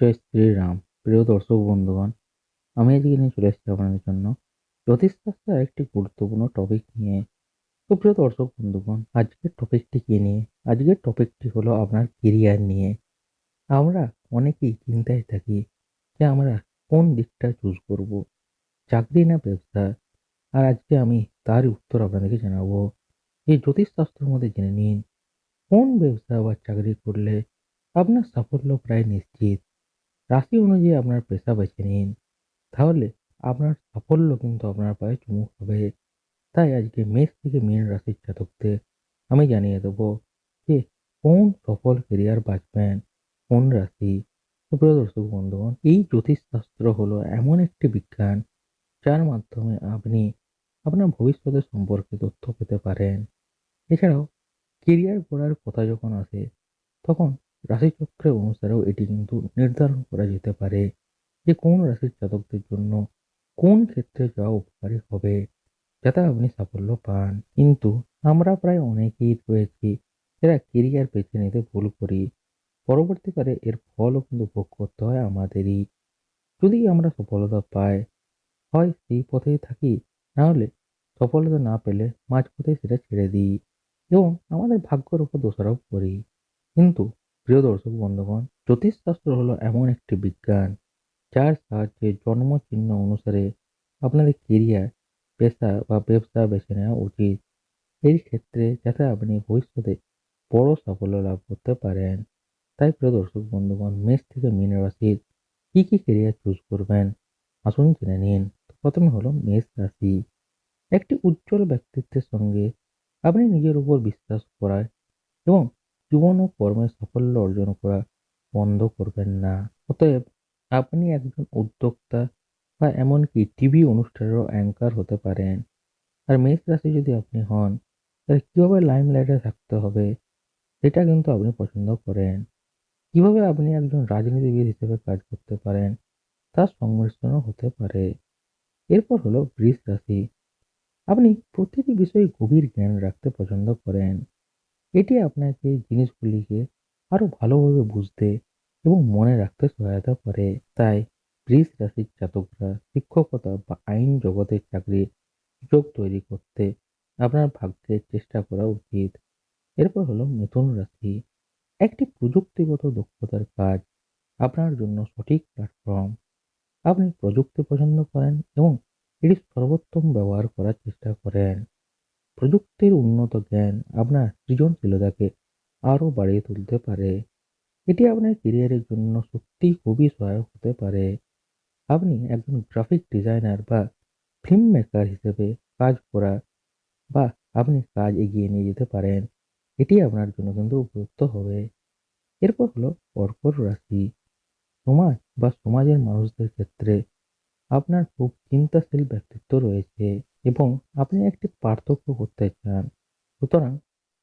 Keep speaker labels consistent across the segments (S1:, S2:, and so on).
S1: জয় শ্রীরাম। প্রিয় দর্শক বন্ধুগণ, আমি আজকে নিয়ে চলে এসেছি আপনাদের জন্য জ্যোতিষশাস্ত্রের একটি গুরুত্বপূর্ণ টপিক নিয়ে। তো প্রিয় দর্শক বন্ধুগণ, আজকের টপিকটি কি নিয়ে? আজকের টপিকটি হলো আপনার কেরিয়ার নিয়ে। আমরা অনেকেই চিন্তায় থাকি যে আমরা কোন দিকটা চুজ করব? চাকরি না ব্যবসা? আর আজকে আমি তারই উত্তর আপনাদেরকে জানাব। এই জ্যোতিষশাস্ত্রের মধ্যে জেনে নিন, কোন ব্যবসা বা চাকরি করলে আপনার সাফল্য প্রায় নিশ্চিত? রাশি অনুযায়ী আপনার পেশা বেছে নিন। তাহলে আপনার সাফল্য কিন্তু আপনার পায়ে চুমুক হবে তাই আজকে মেষ থেকে মীন রাশির জাতকদের আমি জানিয়ে দেবো যে কোন সফল কেরিয়ার বাঁচবেন, কোন রাশি? প্রিয় দর্শক বন্ধুগণ, এই জ্যোতিষশাস্ত্র হলো এমন একটি বিজ্ঞান যার মাধ্যমে আপনি আপনার ভবিষ্যতের সম্পর্কে তথ্য পেতে পারেন। এছাড়াও কেরিয়ার গড়ার কথা যখন আসে, তখন রাশিচক্রের অনুসারেও এটি কিন্তু নির্ধারণ করা যেতে পারে যে কোন রাশির জাতকদের জন্য কোন ক্ষেত্রে যাওয়া উপকারী হবে, যাতে আপনি সাফল্য পান। কিন্তু আমরা প্রায় অনেকেই রয়েছি যারা কেরিয়ার বেছে নিতে ভুল করি। পরবর্তীকালে এর ফলও কিন্তু ভোগ করতে হয় আমাদেরই। যদি আমরা সফলতা পাই, হয় সেই পথেই থাকি, নাহলে সফলতা না পেলে মাঝপথে সেটা ছেড়ে দিই এবং আমাদের ভাগ্যের উপর দোষারোপ করি। কিন্তু প্রিয় দর্শক বন্ধুগণ, জ্যোতিষশাস্ত্র হলো এমন একটি বিজ্ঞান, যার সাহায্যে জন্ম চিহ্ন অনুসারে আপনাদের কেরিয়ার পেশা বা ব্যবসা বেছে নেওয়া উচিত। এই ক্ষেত্রে যাতে আপনি ভবিষ্যতে বড় সাফল্য লাভ করতে পারেন। তাই প্রিয় দর্শক বন্ধুগণ, মেষ থেকে মীন রাশির কী কী কেরিয়ার চুজ করবেন? আসুন জেনে নিন। প্রথমে হলো মেষ রাশি। একটি উজ্জ্বল ব্যক্তিত্বের সঙ্গে আপনি নিজের উপর বিশ্বাস করায় এবং জীবন ও কর্মে সাফল্য অর্জন করা বন্ধ করবেন না। অতএব আপনি একজন উদ্যোক্তা বা এমনকি টিভি অনুষ্ঠানেরও অ্যাঙ্কার হতে পারেন। আর মেষ রাশি যদি আপনি হন, তাহলে কীভাবে লাইমলাইটে থাকতে হবে, সেটা কিন্তু আপনি পছন্দ করেন। কীভাবে আপনি একজন রাজনীতিবিদ হিসেবে কাজ করতে পারেন তার সংমিশ্রণও হতে পারে। এরপর হলো বৃষ রাশি। আপনি প্রতিটি বিষয়ে গভীর জ্ঞান রাখতে পছন্দ করেন। এটি আপনাকে জিনিসগুলিকে আরও ভালোভাবে বুঝতে এবং মনে রাখতে সহায়তা করে। তাই বৃষ রাশির জাতকরা শিক্ষকতা বা আইন জগতের চাকরির সুযোগ তৈরি করতে আপনার ভাগ্যের চেষ্টা করা উচিত। এরপর হলো মিথুন রাশি। একটি প্রযুক্তিগত দক্ষতার কাজ আপনার জন্য সঠিক প্ল্যাটফর্ম আপনি প্রযুক্তি পছন্দ করেন এবং এটি সর্বোত্তম ব্যবহার করার চেষ্টা করেন। প্রযুক্তির উন্নত জ্ঞান আপনার সৃজনশীলতাকে আরও বাড়িয়ে তুলতে পারে। এটি আপনার কেরিয়ারের জন্য সত্যিই খুবই সহায়ক হতে পারে। আপনি একজন গ্রাফিক ডিজাইনার বা ফিল্ম মেকার হিসেবে কাজ করা বা আপনি কাজ এগিয়ে নিয়ে যেতে পারেন, এটি আপনার জন্য কিন্তু উপযুক্ত হবে। এরপর হলো কর্কট রাশি। সমাজ বা সমাজের মানুষদের ক্ষেত্রে আপনার খুব চিন্তাশীল ব্যক্তিত্ব রয়েছে। এবং আপনি একটি পার্থক্য করতে চান। সুতরাং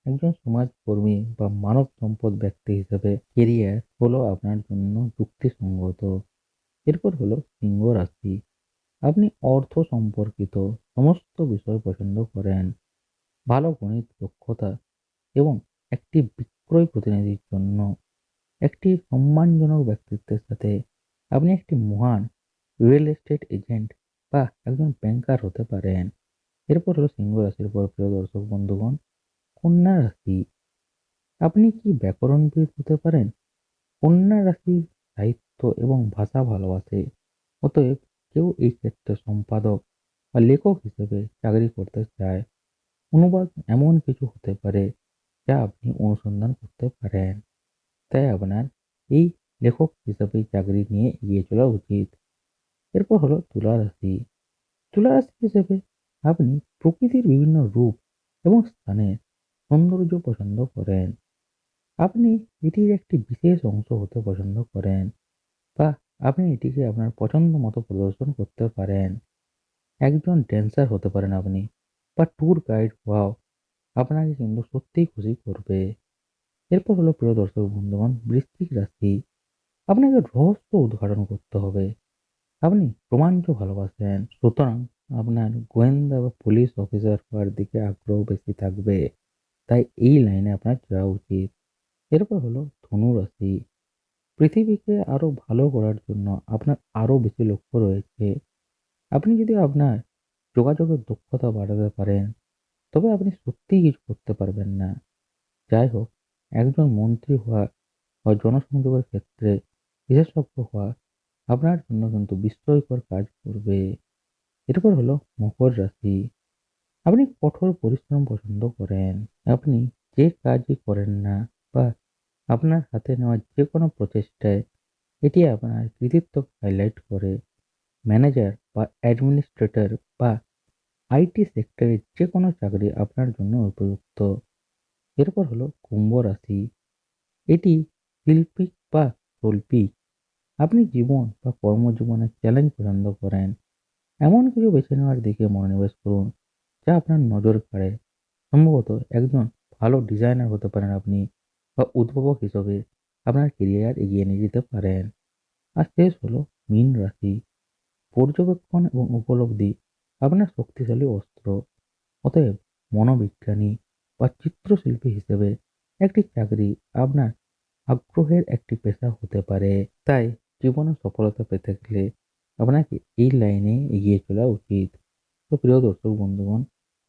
S1: একজন সমাজকর্মী বা মানব সম্পদ ব্যক্তি হিসেবে কেরিয়ার হলো আপনার জন্য যুক্তিসঙ্গত। এরপর হলো সিংহ রাশি। আপনি অর্থ সম্পর্কিত সমস্ত বিষয় পছন্দ করেন। ভালো গণিত দক্ষতা এবং একটি বিক্রয় প্রতিনিধির জন্য। একটি সম্মানজনক ব্যক্তিত্বের সাথে আপনি একটি মহান রিয়েল এস্টেট এজেন্ট বা একজন ব্যাংকার হতে পারেন। এরপর হলো সিংহ রাশির পর প্রিয় দর্শক বন্ধুগণ, কন্যা রাশি, আপনি কি ব্যাকরণবিদ হতে পারেন? কন্যা রাশির সাহিত্য এবং ভাষা ভালোবাসে, অতএব কেউ এই ক্ষেত্রে সম্পাদক বা লেখক হিসেবে চাকরি করতে চায়। অনুবাদ এমন কিছু হতে পারে যা আপনি অনুসন্ধান করতে পারেন। তাই আপনার এই লেখক হিসেবে চাকরি নিয়ে এগিয়ে চলা উচিত। এরপর হলো তুলা রাশি তুলা রাশি হিসেবে আপনি প্রকৃতির বিভিন্ন রূপ এবং স্থানের সৌন্দর্য পছন্দ করেন। আপনি এটির একটি বিশেষ অংশ হতে পছন্দ করেন বা আপনি এটিকে আপনার পছন্দ মতো প্রদর্শন করতে পারেন। একজন ড্যান্সার হতে পারেন আপনি বা ট্যুর গাইড হওয়াও আপনাকে কিন্তু সত্যিই খুশি করবে। এরপর হলো প্রিয় দর্শক বন্ধুগণ, বৃশ্চিক রাশি। আপনাকে রহস্য উদ্ঘাটন করতে হবে। আপনি রোমাঞ্চ ভালোবাসেন সুতরাং আপনার গোয়েন্দা বা পুলিশ অফিসার হওয়ার দিকে আগ্রহ বেশি থাকবে তাই এই লাইনে আপনার যাওয়া উচিত এরপর হলো ধনু রাশি পৃথিবীকে আরও ভালো করার জন্য আপনার আরও বেশি লক্ষ্য রয়েছে। আপনি যদি আপনার যোগাযোগের দক্ষতা বাড়াতে পারেন, তবে আপনি সত্যিই কিছু করতে পারবেন না। যাই হোক, একজন মন্ত্রী হওয়া বা জনসংযোগের ক্ষেত্রে বিশেষজ্ঞ হওয়া আপনার জন্য কিন্তু বিস্ময়কর কাজ করবে। এরপর হলো মকর রাশি। আপনি কঠোর পরিশ্রম পছন্দ করেন। আপনি যে কাজই করেন না বা আপনার হাতে নেওয়া যে কোনো প্রচেষ্টায় এটি আপনার কৃতিত্ব হাইলাইট করে। ম্যানেজার বা অ্যাডমিনিস্ট্রেটর বা আইটি সেক্টরের যেকোনো চাকরি আপনার জন্য উপযুক্ত। এরপর হলো কুম্ভ রাশি। এটি শিল্পিক বা শৈল্পিক। আপনি জীবন বা কর্মজীবনে চ্যালেঞ্জ পছন্দ করেন। এমন কিছু বেছে নেওয়ার দিকে মনোনিবেশ করুন, যা আপনার নজর কাড়ে। সম্ভবত একজন ভালো ডিজাইনার হতে পারেন আপনি বা উদ্ভাবক হিসেবে আপনার কেরিয়ার এগিয়ে নিয়ে যেতে পারেন। আর শেষ হলো মীন রাশি। পর্যবেক্ষণ এবং উপলব্ধি আপনার শক্তিশালী অস্ত্র। অতএব মনোবিজ্ঞানী বা চিত্রশিল্পী হিসেবে একটি চাকরি আপনার আগ্রহের একটি পেশা হতে পারে। তাই জীবনে সফলতা পেতে গেলে আপনাকে এই লাইনে এগিয়ে চলা উচিত। তো প্রিয় দর্শক বন্ধুগণ,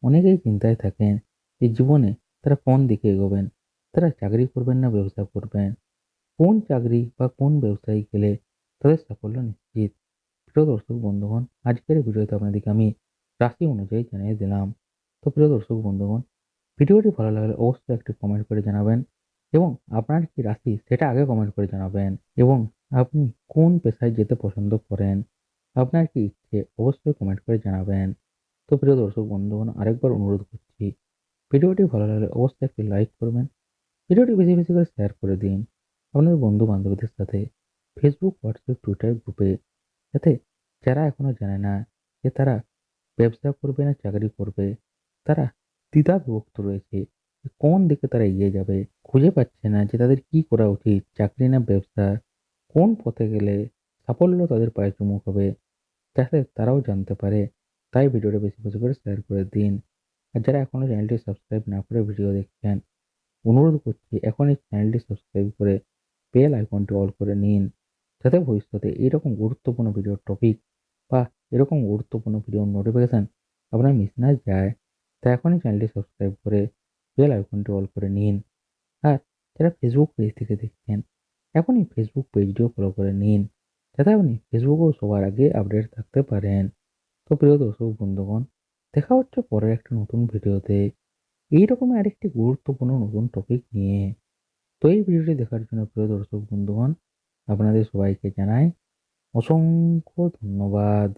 S1: অনেকেই চিন্তায় থাকেন যে জীবনে তারা কোন দিকে এগোবেন। তারা চাকরি করবেন না ব্যবসা করবেন। কোন চাকরি বা কোন ব্যবসায় গেলে তাদের সাফল্য নিশ্চিত। প্রিয় দর্শক বন্ধুগণ, আজকের ভিডিওতে আপনাদেরকে আমি রাশি অনুযায়ী জানিয়ে দিলাম। তো প্রিয় দর্শক বন্ধুগণ, ভিডিওটি ভালো লাগলে অবশ্যই একটি কমেন্ট করে জানাবেন এবং আপনার কি রাশি সেটা আগে কমেন্ট করে জানাবেন এবং আপনি কোন পেশায় যেতে পছন্দ করেন, আপনার কি ইচ্ছে অবশ্যই কমেন্ট করে জানাবেন। তো প্রিয় দর্শক বন্ধুগণ, আরেকবার অনুরোধ করছি, ভিডিওটি ভালো লাগলে অবশ্যই একটি লাইক করবেন। ভিডিওটি বেশি বেশি করে শেয়ার করে দিন আপনাদের বন্ধু বান্ধবীদের সাথে ফেসবুক হোয়াটসঅ্যাপ টুইটার গ্রুপে যাতে যারা এখনও জানে না যে তারা ব্যবসা করবে না চাকরি করবে তারা দ্বিধা বিভক্ত রয়েছে কোন দিকে তারা এগিয়ে যাবে খুঁজে পাচ্ছে না যে তাদের কি করা উচিত চাকরি না ব্যবসা কোন পথে গেলে সাফল্য তাদের পায়ে চুমুক হবে, যাতে তারাও জানতে পারে। তাই ভিডিওটা বেশি বেশি করে শেয়ার করে দিন। আর যারা এখনও চ্যানেলটি সাবস্ক্রাইব না করে ভিডিও দেখছেন, অনুরোধ করছি এখনই চ্যানেলটি সাবস্ক্রাইব করে বেল আইকনটি অল করে নিন, যাতে ভবিষ্যতে এরকম গুরুত্বপূর্ণ ভিডিওর টপিক বা এরকম গুরুত্বপূর্ণ ভিডিওর নোটিফিকেশান আপনার মিস না যায়, তাই এখনই চ্যানেলটি সাবস্ক্রাইব করে বেল আইকনটি অল করে নিন। আর যারা ফেসবুক পেজ থেকে দেখছেন এখনই ফেসবুক পেজটিও ফলো করে নিন। যাতে আপনি ফেসবুকেও সবার আগে আপডেট থাকতে পারেন। তো প্রিয় দর্শক বন্ধুগণ, দেখা হচ্ছে পরের একটা নতুন ভিডিওতে। এইরকম আরেকটি গুরুত্বপূর্ণ নতুন টপিক নিয়ে। তো এই ভিডিওটি দেখার জন্য প্রিয় দর্শক বন্ধুগণ, আপনাদের সবাইকে জানাই অসংখ্য ধন্যবাদ।